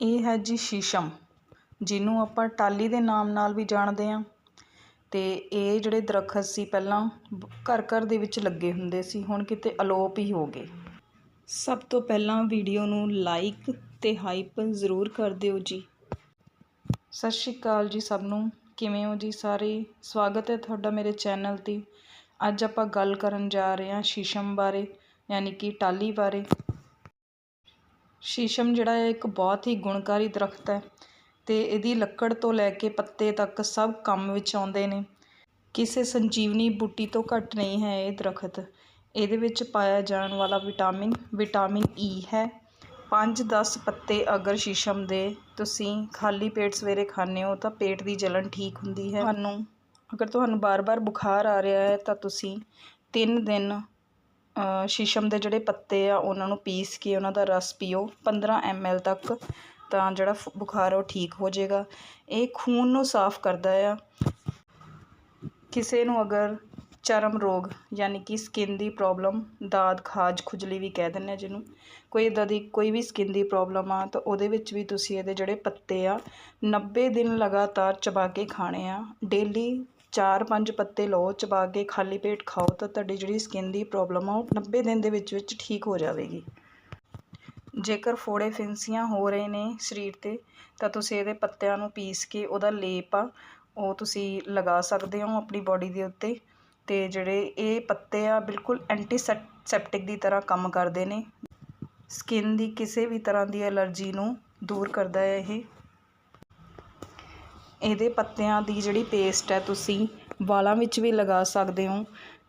ਇਹ ਹੈ ਜੀ ਸ਼ੀਸ਼ਮ, ਜਿਹਨੂੰ ਆਪਾਂ ਟਾਹਲੀ ਦੇ ਨਾਮ ਨਾਲ ਵੀ ਜਾਣਦੇ ਹਾਂ। ਅਤੇ ਇਹ ਜਿਹੜੇ ਦਰੱਖਤ ਸੀ ਪਹਿਲਾਂ ਘਰ ਘਰ ਦੇ ਵਿੱਚ ਲੱਗੇ ਹੁੰਦੇ ਸੀ, ਹੁਣ ਕਿਤੇ ਅਲੋਪ ਹੀ ਹੋ ਗਏ। ਸਭ ਤੋਂ ਪਹਿਲਾਂ ਵੀਡੀਓ ਨੂੰ ਲਾਈਕ ਅਤੇ ਹਾਈਪ ਜ਼ਰੂਰ ਕਰ ਦਿਓ ਜੀ। ਸਤਿ ਸ਼੍ਰੀ ਅਕਾਲ ਜੀ ਸਭ ਨੂੰ, ਕਿਵੇਂ ਹੋ ਜੀ ਸਾਰੇ? ਸਵਾਗਤ ਹੈ ਤੁਹਾਡਾ ਮੇਰੇ ਚੈਨਲ 'ਤੇ। ਅੱਜ ਆਪਾਂ ਗੱਲ ਕਰਨ ਜਾ ਰਹੇ ਹਾਂ ਸ਼ੀਸ਼ਮ ਬਾਰੇ, ਯਾਨੀ ਕਿ ਟਾਹਲੀ ਬਾਰੇ। ਸ਼ੀਸ਼ਮ ਜਿਹੜਾ ਹੈ ਇੱਕ ਬਹੁਤ ਹੀ ਗੁਣਕਾਰੀ ਦਰਖਤ ਹੈ ਅਤੇ ਇਹਦੀ ਲੱਕੜ ਤੋਂ ਲੈ ਕੇ ਪੱਤੇ ਤੱਕ ਸਭ ਕੰਮ ਵਿੱਚ ਆਉਂਦੇ ਨੇ। ਕਿਸੇ ਸੰਜੀਵਨੀ ਬੂਟੀ ਤੋਂ ਘੱਟ ਨਹੀਂ ਹੈ ਇਹ ਦਰਖਤ। ਇਹਦੇ ਵਿੱਚ ਪਾਇਆ ਜਾਣ ਵਾਲਾ ਵਿਟਾਮਿਨ ਵਿਟਾਮਿਨ ਈ ਹੈ। ਪੰਜ ਦਸ ਪੱਤੇ ਅਗਰ ਸ਼ੀਸ਼ਮ ਦੇ ਤੁਸੀਂ ਖਾਲੀ ਪੇਟ ਸਵੇਰੇ ਖਾਂਦੇ ਹੋ ਤਾਂ ਪੇਟ ਦੀ ਜਲਨ ਠੀਕ ਹੁੰਦੀ ਹੈ। ਤੁਹਾਨੂੰ, ਅਗਰ ਤੁਹਾਨੂੰ ਬਾਰ-ਬਾਰ ਬੁਖਾਰ ਆ ਰਿਹਾ ਹੈ ਤਾਂ ਤੁਸੀਂ ਤਿੰਨ ਦਿਨ ਸ਼ੀਸ਼ਮ ਦੇ ਜਿਹੜੇ ਪੱਤੇ ਆ, ਉਹਨਾਂ ਨੂੰ ਪੀਸ ਕੇ ਉਹਨਾਂ ਦਾ ਰਸ ਪੀਓ। 15 ਐਲ ਤੱਕ, ਤਾਂ ਜਿਹੜਾ ਬੁਖਾਰ ਉਹ ਠੀਕ ਹੋ ਜਾਏਗਾ। ਇਹ ਖੂਨ ਨੂੰ ਸਾਫ਼ ਕਰਦਾ ਆ। ਕਿਸੇ ਨੂੰ ਅਗਰ ਚਰਮ ਰੋਗ ਯਾਨੀ ਕਿ ਸਕਿਨ ਦੀ ਪ੍ਰੋਬਲਮ, ਦਾਦ, ਖਾਜ, ਖੁਜਲੀ ਵੀ ਕਹਿ ਦਿੰਦੇ ਆ ਜਿਹਨੂੰ, ਕੋਈ ਇੱਦਾਂ ਦੀ ਕੋਈ ਵੀ ਸਕਿਨ ਦੀ ਪ੍ਰੋਬਲਮ ਆ, ਤਾਂ ਉਹਦੇ ਵਿੱਚ ਵੀ ਤੁਸੀਂ ਇਹਦੇ ਜਿਹੜੇ ਪੱਤੇ ਆ 90 ਦਿਨ ਲਗਾਤਾਰ ਚਬਾ ਕੇ ਖਾਣੇ ਆ। ਡੇਲੀ ਚਾਰ ਪੰਜ ਪੱਤੇ ਲਓ, ਚਬਾ ਕੇ ਖਾਲੀ ਪੇਟ ਖਾਓ ਤਾਂ ਤੁਹਾਡੀ ਜਿਹੜੀ ਸਕਿਨ ਦੀ ਪ੍ਰੋਬਲਮ ਆ ਉਹ 90 ਦਿਨ ਦੇ ਵਿੱਚ ਵਿੱਚ ਠੀਕ ਹੋ ਜਾਵੇਗੀ। ਜੇਕਰ ਫੋੜੇ ਫਿੰਸੀਆਂ ਹੋ ਰਹੇ ਨੇ ਸਰੀਰ 'ਤੇ, ਤਾਂ ਤੁਸੀਂ ਇਹਦੇ ਪੱਤਿਆਂ ਨੂੰ ਪੀਸ ਕੇ ਉਹਦਾ ਲੇਪ ਆ, ਉਹ ਤੁਸੀਂ ਲਗਾ ਸਕਦੇ ਹੋ ਆਪਣੀ ਬਾਡੀ ਦੇ ਉੱਤੇ ਅਤੇ ਜਿਹੜੇ ਇਹ ਪੱਤੇ ਆ ਬਿਲਕੁਲ ਐਂਟੀਸੈਪਟਿਕ ਦੀ ਤਰ੍ਹਾਂ ਕੰਮ ਕਰਦੇ ਨੇ। ਸਕਿਨ ਦੀ ਕਿਸੇ ਵੀ ਤਰ੍ਹਾਂ ਦੀ ਐਲਰਜੀ ਨੂੰ ਦੂਰ ਕਰਦਾ ਹੈ ਇਹ। ਇਹਦੇ ਪੱਤਿਆਂ ਦੀ ਜਿਹੜੀ ਪੇਸਟ ਹੈ ਤੁਸੀਂ ਵਾਲਾਂ ਵਿੱਚ ਵੀ ਲਗਾ ਸਕਦੇ ਹੋ।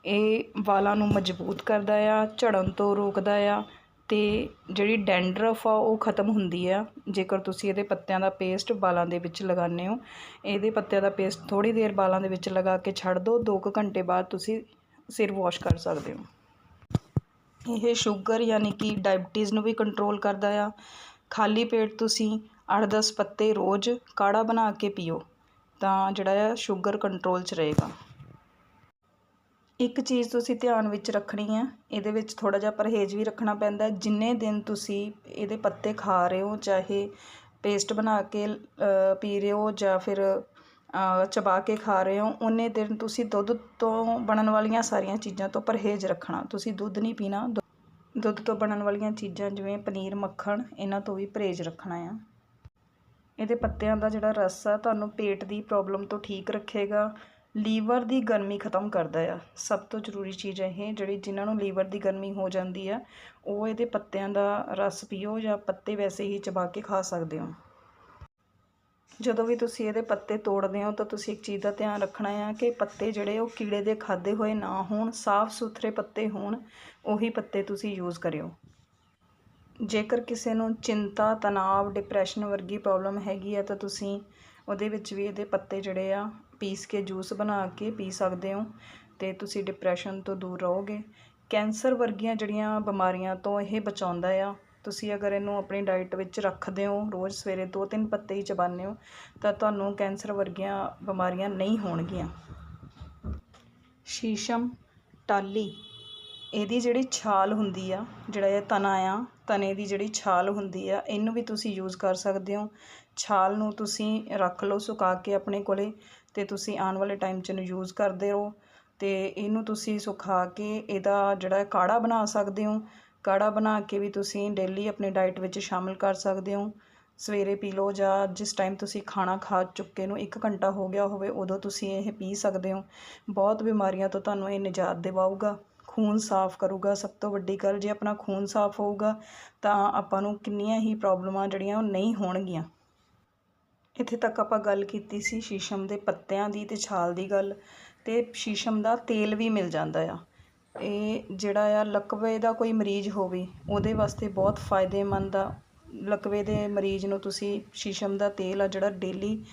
ਇਹ ਵਾਲਾਂ ਨੂੰ ਮਜ਼ਬੂਤ ਕਰਦਾ ਆ, ਝੜਨ ਤੋਂ ਰੋਕਦਾ ਆ ਅਤੇ ਜਿਹੜੀ ਡੈਂਡਰਫ ਆ ਉਹ ਖਤਮ ਹੁੰਦੀ ਆ। ਜੇਕਰ ਤੁਸੀਂ ਇਹਦੇ ਪੱਤਿਆਂ ਦਾ ਪੇਸਟ ਵਾਲਾਂ ਦੇ ਵਿੱਚ ਲਗਾਉਂਦੇ ਹੋ, ਇਹਦੇ ਪੱਤਿਆਂ ਦਾ ਪੇਸਟ ਥੋੜ੍ਹੀ ਦੇਰ ਵਾਲਾਂ ਦੇ ਵਿੱਚ ਲਗਾ ਕੇ ਛੱਡ ਦਿਓ ਦੋ ਕੁ ਘੰਟੇ ਬਾਅਦ ਤੁਸੀਂ ਸਿਰ ਵਾਸ਼ ਕਰ ਸਕਦੇ ਹੋ। ਇਹ ਸ਼ੂਗਰ ਯਾਨੀ ਕਿ ਡਾਇਬਟੀਜ਼ ਨੂੰ ਵੀ ਕੰਟਰੋਲ ਕਰਦਾ ਆ। ਖਾਲੀ ਪੇਟ ਤੁਸੀਂ ਅੱਠ ਦਸ ਪੱਤੇ ਰੋਜ਼ ਕਾੜਾ ਬਣਾ ਕੇ ਪੀਓ, ਤਾਂ ਜਿਹੜਾ ਆ ਸ਼ੂਗਰ ਕੰਟਰੋਲ 'ਚ ਰਹੇਗਾ। ਇੱਕ ਚੀਜ਼ ਤੁਸੀਂ ਧਿਆਨ ਵਿੱਚ ਰੱਖਣੀ ਹੈ ਇਹਦੇ ਵਿੱਚ ਥੋੜ੍ਹਾ ਜਿਹਾ ਪਰਹੇਜ਼ ਵੀ ਰੱਖਣਾ ਪੈਂਦਾ, ਜਿੰਨੇ ਦਿਨ ਤੁਸੀਂ ਇਹਦੇ ਪੱਤੇ ਖਾ ਰਹੇ ਹੋ, ਚਾਹੇ ਪੇਸਟ ਬਣਾ ਕੇ ਪੀ ਰਹੇ ਹੋ ਜਾਂ ਫਿਰ ਚਬਾ ਕੇ ਖਾ ਰਹੇ ਹੋ ਉਨੇ ਦਿਨ ਤੁਸੀਂ ਦੁੱਧ ਤੋਂ ਬਣਨ ਵਾਲੀਆਂ ਸਾਰੀਆਂ ਚੀਜ਼ਾਂ ਤੋਂ ਪਰਹੇਜ਼ ਰੱਖਣਾ। ਤੁਸੀਂ ਦੁੱਧ ਨਹੀਂ ਪੀਣਾ, ਦੁੱਧ ਤੋਂ ਬਣਨ ਵਾਲੀਆਂ ਚੀਜ਼ਾਂ ਜਿਵੇਂ ਪਨੀਰ, ਮੱਖਣ, ਇਹਨਾਂ ਤੋਂ ਵੀ ਪਰਹੇਜ਼ ਰੱਖਣਾ ਆ। ਇਹਦੇ ਪੱਤਿਆਂ ਦਾ ਜਿਹੜਾ ਰਸ ਆ, ਤੁਹਾਨੂੰ ਪੇਟ ਦੀ ਪ੍ਰੋਬਲਮ ਤੋਂ ਠੀਕ ਰੱਖੇਗਾ। ਲੀਵਰ ਦੀ ਗਰਮੀ ਖਤਮ ਕਰਦਾ ਆ। ਸਭ ਤੋਂ ਜ਼ਰੂਰੀ ਚੀਜ਼ ਇਹ ਜਿਹੜੀ ਜਿਨ੍ਹਾਂ ਨੂੰ ਲੀਵਰ ਦੀ ਗਰਮੀ ਹੋ ਜਾਂਦੀ ਆ, ਉਹ ਇਹਦੇ ਪੱਤਿਆਂ ਦਾ ਰਸ ਪੀਓ ਜਾਂ ਪੱਤੇ ਵੈਸੇ ਹੀ ਚਬਾ ਕੇ ਖਾ ਸਕਦੇ ਹੋ। ਜਦੋਂ ਵੀ ਤੁਸੀਂ ਇਹਦੇ ਪੱਤੇ ਤੋੜਦੇ ਹੋ, ਤਾਂ ਤੁਸੀਂ ਇੱਕ ਚੀਜ਼ ਦਾ ਧਿਆਨ ਰੱਖਣਾ ਆ ਕਿ ਪੱਤੇ ਜਿਹੜੇ ਉਹ ਕੀੜੇ ਦੇ ਖਾਦੇ ਹੋਏ ਨਾ ਹੋਣ ਸਾਫ਼ ਸੁਥਰੇ ਪੱਤੇ ਹੋਣ, ਉਹੀ ਪੱਤੇ ਤੁਸੀਂ ਯੂਜ਼ ਕਰਿਓ। ਜੇਕਰ ਕਿਸੇ ਨੂੰ ਚਿੰਤਾ ਤਣਾਅ ਡਿਪਰੈਸ਼ਨ ਵਰਗੀ ਪ੍ਰੋਬਲਮ ਹੈਗੀ ਆ ਤਾਂ ਤੁਸੀਂ ਉਹਦੇ ਵਿੱਚ ਵੀ ਇਹਦੇ ਪੱਤੇ ਜਿਹੜੇ ਆ ਪੀਸ ਕੇ ਜੂਸ ਬਣਾ ਕੇ ਪੀ ਸਕਦੇ ਹੋ ਅਤੇ ਤੁਸੀਂ ਡਿਪਰੈਸ਼ਨ ਤੋਂ ਦੂਰ ਰਹੋਗੇ। ਕੈਂਸਰ ਵਰਗੀਆਂ ਜਿਹੜੀਆਂ ਬਿਮਾਰੀਆਂ ਤੋਂ ਇਹ ਬਚਾਉਂਦਾ ਆ, ਤੁਸੀਂ ਅਗਰ ਇਹਨੂੰ ਆਪਣੀ ਡਾਈਟ ਵਿੱਚ ਰੱਖਦੇ ਹੋ, ਰੋਜ਼ ਸਵੇਰੇ ਦੋ ਤਿੰਨ ਪੱਤੇ ਹੀ ਚਬਾਉਂਦੇ ਹੋ, ਤਾਂ ਤੁਹਾਨੂੰ ਕੈਂਸਰ ਵਰਗੀਆਂ ਬਿਮਾਰੀਆਂ ਨਹੀਂ ਹੋਣਗੀਆਂ। ਸ਼ੀਸ਼ਮ ਟਾਲੀ ਇਹਦੀ ਜਿਹੜੀ ਛਾਲ ਹੁੰਦੀ ਆ, ਜਿਹੜਾ ਇਹ ਤਣਾ ਆ ਤਣੇ ਦੀ ਜਿਹੜੀ ਛਾਲ ਹੁੰਦੀ ਆ, ਇਹਨੂੰ ਵੀ ਤੁਸੀਂ ਯੂਜ਼ ਕਰ ਸਕਦੇ ਹੋ। ਛਾਲ ਨੂੰ ਤੁਸੀਂ ਰੱਖ ਲਓ ਸੁਕਾ ਕੇ ਆਪਣੇ ਕੋਲੇ ਅਤੇ ਤੁਸੀਂ ਆਉਣ ਵਾਲੇ ਟਾਈਮ 'ਚ ਇਹਨੂੰ ਯੂਜ਼ ਕਰਦੇ ਰਹੋ। ਅਤੇ ਇਹਨੂੰ ਤੁਸੀਂ ਸੁਕਾ ਕੇ ਇਹਦਾ ਜਿਹੜਾ ਕਾੜਾ ਬਣਾ ਸਕਦੇ ਹੋ। ਕਾੜਾ ਬਣਾ ਕੇ ਵੀ ਤੁਸੀਂ ਡੇਲੀ ਆਪਣੀ ਡਾਈਟ ਵਿੱਚ ਸ਼ਾਮਿਲ ਕਰ ਸਕਦੇ ਹੋ। ਸਵੇਰੇ ਪੀ ਲਓ ਜਾਂ ਜਿਸ ਟਾਈਮ ਤੁਸੀਂ ਖਾਣਾ ਖਾ ਚੁੱਕੇ ਨੂੰ ਇੱਕ ਘੰਟਾ ਹੋ ਗਿਆ ਹੋਵੇ, ਉਦੋਂ ਤੁਸੀਂ ਇਹ ਪੀ ਸਕਦੇ ਹੋ। ਬਹੁਤ ਬਿਮਾਰੀਆਂ ਤੋਂ ਤੁਹਾਨੂੰ ਇਹ ਨਿਜਾਤ ਦਿਵਾਊਗਾ। ਖੂਨ ਸਾਫ਼ ਕਰੂਗਾ, ਸਭ ਤੋਂ ਵੱਡੀ ਗੱਲ ਜੇ ਆਪਣਾ ਖੂਨ ਸਾਫ਼ ਹੋਊਗਾ, ਤਾਂ ਆਪਾਂ ਨੂੰ ਕਿੰਨੀਆਂ ਹੀ ਪ੍ਰੋਬਲਮਾਂ ਜਿਹੜੀਆਂ ਉਹ ਨਹੀਂ ਹੋਣਗੀਆਂ। ਇੱਥੇ ਤੱਕ ਆਪਾਂ ਗੱਲ ਕੀਤੀ ਸੀ ਸ਼ੀਸ਼ਮ ਦੇ ਪੱਤਿਆਂ ਦੀ ਅਤੇ ਛਾਲ ਦੀ ਗੱਲ ਅਤੇ ਸ਼ੀਸ਼ਮ ਦਾ ਤੇਲ ਵੀ ਮਿਲ ਜਾਂਦਾ ਆ। ਇਹ ਜਿਹੜਾ ਆ ਲਕਵੇ ਦਾ ਕੋਈ ਮਰੀਜ਼ ਹੋਵੇ, ਉਹਦੇ ਵਾਸਤੇ ਬਹੁਤ ਫਾਇਦੇਮੰਦ ਆ। ਲਕਵੇ ਦੇ ਮਰੀਜ਼ ਨੂੰ ਤੁਸੀਂ ਸ਼ੀਸ਼ਮ ਦਾ ਤੇਲ ਆ ਜਿਹੜਾ ਡੇਲੀ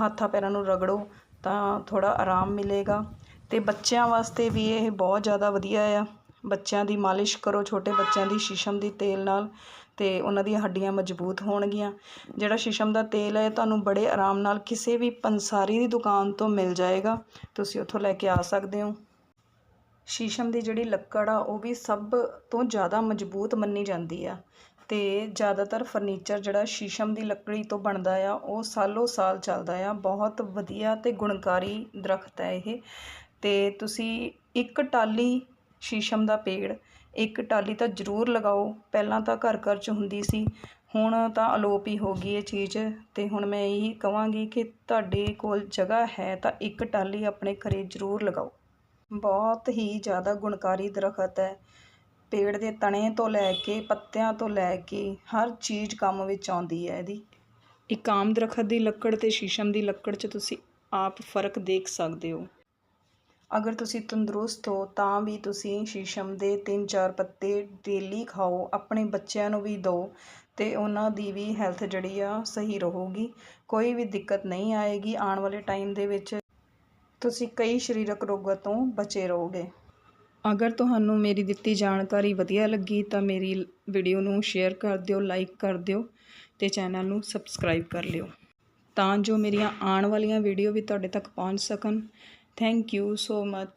ਹੱਥਾਂ ਪੈਰਾਂ ਨੂੰ ਰਗੜੋ, ਤਾਂ ਥੋੜ੍ਹਾ ਆਰਾਮ ਮਿਲੇਗਾ। ਅਤੇ ਬੱਚਿਆਂ ਵਾਸਤੇ ਵੀ ਇਹ ਬਹੁਤ ਜ਼ਿਆਦਾ ਵਧੀਆ ਆ। ਬੱਚਿਆਂ ਦੀ ਮਾਲਿਸ਼ ਕਰੋ, ਛੋਟੇ ਬੱਚਿਆਂ ਦੀ ਸ਼ੀਸ਼ਮ ਦੀ ਤੇਲ ਨਾਲ ਅਤੇ ਉਹਨਾਂ ਦੀਆਂ ਹੱਡੀਆਂ ਮਜ਼ਬੂਤ ਹੋਣਗੀਆਂ। ਜਿਹੜਾ ਸ਼ੀਸ਼ਮ ਦਾ ਤੇਲ ਹੈ ਤੁਹਾਨੂੰ ਬੜੇ ਆਰਾਮ ਨਾਲ ਕਿਸੇ ਵੀ ਪੰਸਾਰੀ ਦੀ ਦੁਕਾਨ ਤੋਂ ਮਿਲ ਜਾਏਗਾ। ਤੁਸੀਂ ਉੱਥੋਂ ਲੈ ਕੇ ਆ ਸਕਦੇ ਹੋ। ਸ਼ੀਸ਼ਮ ਦੀ ਜਿਹੜੀ ਲੱਕੜ ਆ, ਉਹ ਵੀ ਸਭ ਤੋਂ ਜ਼ਿਆਦਾ ਮਜ਼ਬੂਤ ਮੰਨੀ ਜਾਂਦੀ ਆ। ਤੇ ਜ਼ਿਆਦਾਤਰ ਫਰਨੀਚਰ ਜਿਹੜਾ ਸ਼ੀਸ਼ਮ ਦੀ ਲੱਕੜੀ ਤੋਂ ਬਣਦਾ ਆ, ਉਹ ਸਾਲੋ ਸਾਲ ਚੱਲਦਾ ਆ। ਬਹੁਤ ਵਧੀਆ ਤੇ ਗੁਣਕਾਰੀ ਦਰਖਤ ਹੈ ਇਹ। ਤੇ ਤੁਸੀਂ ਇੱਕ ਟਾਹਲੀ ਸ਼ੀਸ਼ਮ ਦਾ ਪੇੜ, ਇੱਕ ਟਾਹਲੀ ਤਾਂ ਜ਼ਰੂਰ ਲਗਾਓ। ਪਹਿਲਾਂ ਤਾਂ ਘਰ ਘਰ 'ਚ ਹੁੰਦੀ ਸੀ, ਹੁਣ ਤਾਂ ਅਲੋਪ ਹੀ ਹੋ ਗਈ ਇਹ ਚੀਜ਼। ਅਤੇ ਹੁਣ ਮੈਂ ਇਹੀ ਕਹਾਂਗੀ ਕਿ ਤੁਹਾਡੇ ਕੋਲ ਜਗ੍ਹਾ ਹੈ ਤਾਂ ਇੱਕ ਟਾਹਲੀ ਆਪਣੇ ਘਰ ਜ਼ਰੂਰ ਲਗਾਓ। ਬਹੁਤ ਹੀ ਜ਼ਿਆਦਾ ਗੁਣਕਾਰੀ ਦਰਖਤ ਹੈ। ਪੇੜ ਦੇ ਤਣੇ ਤੋਂ ਲੈ ਕੇ ਪੱਤਿਆਂ ਤੋਂ ਲੈ ਕੇ ਹਰ ਚੀਜ਼ ਕੰਮ ਵਿੱਚ ਆਉਂਦੀ ਹੈ ਇਹਦੀ। ਇੱਕ ਆਮ ਦਰਖਤ ਦੀ ਲੱਕੜ ਤੇ ਸ਼ੀਸ਼ਮ ਦੀ ਲੱਕੜ 'ਚ ਤੁਸੀਂ ਆਪ ਫ਼ਰਕ ਦੇਖ ਸਕਦੇ ਹੋ। ਅਗਰ ਤੁਸੀਂ ਤੰਦਰੁਸਤ ਹੋ, ਤਾਂ ਵੀ ਤੁਸੀਂ ਸ਼ੀਸ਼ਮ ਦੇ ਤਿੰਨ ਚਾਰ ਪੱਤੇ ਡੇਲੀ ਖਾਓ, ਆਪਣੇ ਬੱਚਿਆਂ ਨੂੰ ਵੀ ਦਿਓ ਅਤੇ ਉਹਨਾਂ ਦੀ ਵੀ ਹੈਲਥ ਜਿਹੜੀ ਆ ਸਹੀ ਰਹੇਗੀ। ਕੋਈ ਵੀ ਦਿੱਕਤ ਨਹੀਂ ਆਏਗੀ, ਆਉਣ ਵਾਲੇ ਟਾਈਮ ਦੇ ਵਿੱਚ ਤੁਸੀਂ ਕਈ ਸਰੀਰਕ ਰੋਗਾਂ ਤੋਂ ਬਚੇ ਰਹੋਗੇ। ਅਗਰ ਤੁਹਾਨੂੰ ਮੇਰੀ ਦਿੱਤੀ ਜਾਣਕਾਰੀ ਵਧੀਆ ਲੱਗੀ, ਤਾਂ ਮੇਰੀ ਵੀਡੀਓ ਨੂੰ ਸ਼ੇਅਰ ਕਰ ਦਿਓ ਲਾਈਕ ਕਰ ਦਿਓ ਅਤੇ ਚੈਨਲ ਨੂੰ ਸਬਸਕ੍ਰਾਈਬ ਕਰ ਲਿਓ। ਤਾਂ ਜੋ ਮੇਰੀਆਂ ਆਉਣ ਵਾਲੀਆਂ ਵੀਡੀਓ ਵੀ ਤੁਹਾਡੇ ਤੱਕ ਪਹੁੰਚ ਸਕਣ। Thank you so much.